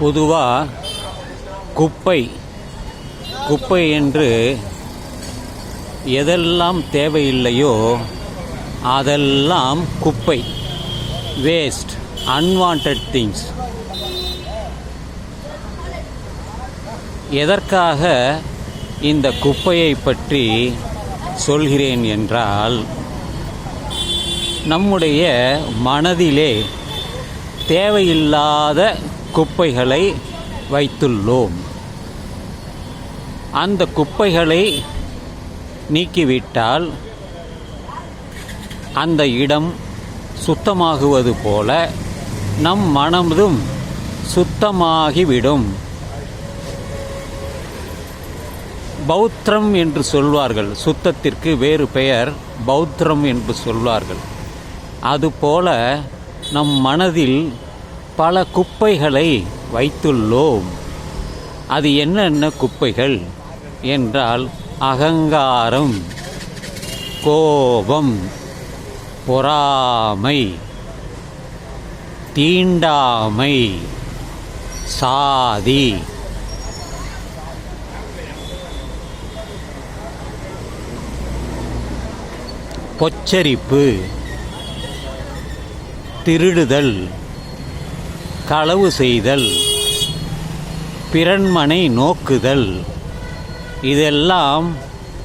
பொதுவாக குப்பை குப்பை என்று எதெல்லாம் தேவையில்லையோ அதெல்லாம் குப்பை வேஸ்ட் அன்வான்ட் திங்ஸ் எதற்காக இந்த குப்பையை பற்றி சொல்கிறேன் என்றால் நம்முடைய மனதிலே தேவையில்லாத குப்பைகளை வைத்துள்ளோம். அந்த குப்பைகளை நீக்கிவிட்டால் அந்த இடம் சுத்தமாகுவது போல நம் மனதும் சுத்தமாகிவிடும். பௌத்திரம் என்று சொல்வார்கள். சுத்தத்திற்கு வேறு பெயர் பௌத்திரம் என்று சொல்வார்கள். அதுபோல நம் மனதில் பல குப்பைகளை வைத்துள்ளோம். அது என்னென்ன குப்பைகள்? என்றால் அகங்காரம் கோபம் பொறாமை தீண்டாமை சாதி. பொச்சரிப்பு திருடுதல். களவு செய்தல் பிறன்மனை நோக்குதல். இதெல்லாம்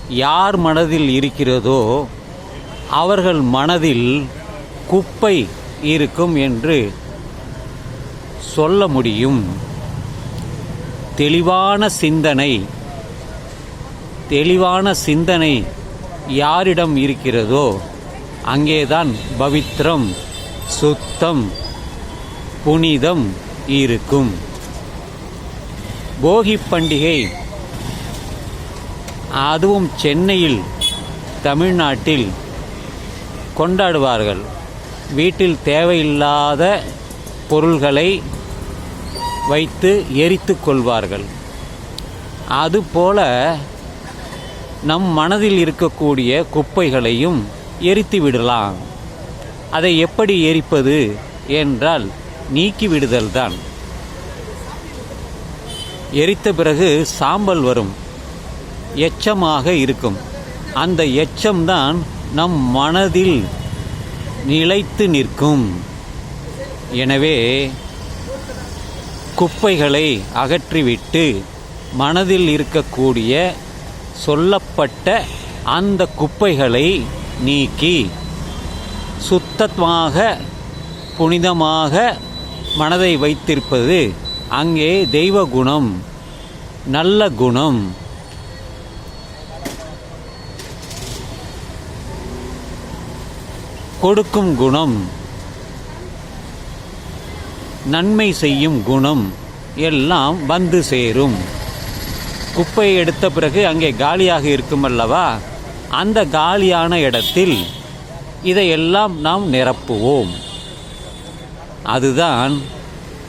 யார் மனதில் இருக்கிறதோ அவர்கள் மனதில் குப்பை இருக்கும் என்று சொல்ல முடியும். தெளிவான சிந்தனை தெளிவான சிந்தனை யாரிடம் இருக்கிறதோ அங்கேதான் பவித்திரம் சுத்தம் புனிதம் இருக்கும். போகி பண்டிகை. அதுவும் சென்னையில் தமிழ்நாட்டில் கொண்டாடுவார்கள். வீட்டில் தேவையில்லாத பொருள்களை வைத்து எரித்து கொள்வார்கள். அதுபோல நம் மனதில் இருக்கக்கூடிய குப்பைகளையும் எரித்து விடலாம். அதை எப்படி எரிப்பது என்றால் நீக்கிவிடுதல் தான் எரித்த பிறகு சாம்பல் வரும். எச்சமாக இருக்கும். அந்த எச்சம்தான் நம் மனதில் நிலைத்து நிற்கும். எனவே குப்பைகளை அகற்றிவிட்டு மனதில் இருக்கக்கூடிய சொல்லப்பட்ட அந்த குப்பைகளை நீக்கி சுத்தமாக புனிதமாக மனதை வைத்திருப்பது அங்கே தெய்வ குணம் நல்ல குணம். கொடுக்கும் குணம். நன்மை செய்யும் குணம் எல்லாம் வந்து சேரும். குப்பையை எடுத்த பிறகு அங்கே காலியாக இருக்கும் அல்லவா? அந்த காலியான இடத்தில் இதையெல்லாம் நாம் நிரப்புவோம். அதுதான்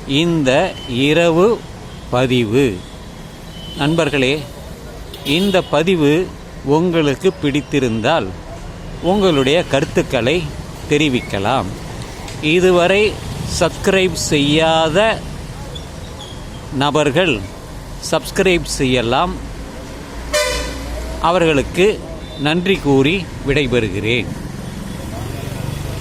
இந்த இரவு பதிவு. நண்பர்களே இந்த பதிவு உங்களுக்கு பிடித்திருந்தால் உங்களுடைய கருத்துக்களை தெரிவிக்கலாம். இதுவரை சப்ஸ்கிரைப் செய்யாத நபர்கள் சப்ஸ்கிரைப் செய்யலாம். அவர்களுக்கு நன்றி கூறி விடைபெறுகிறேன்.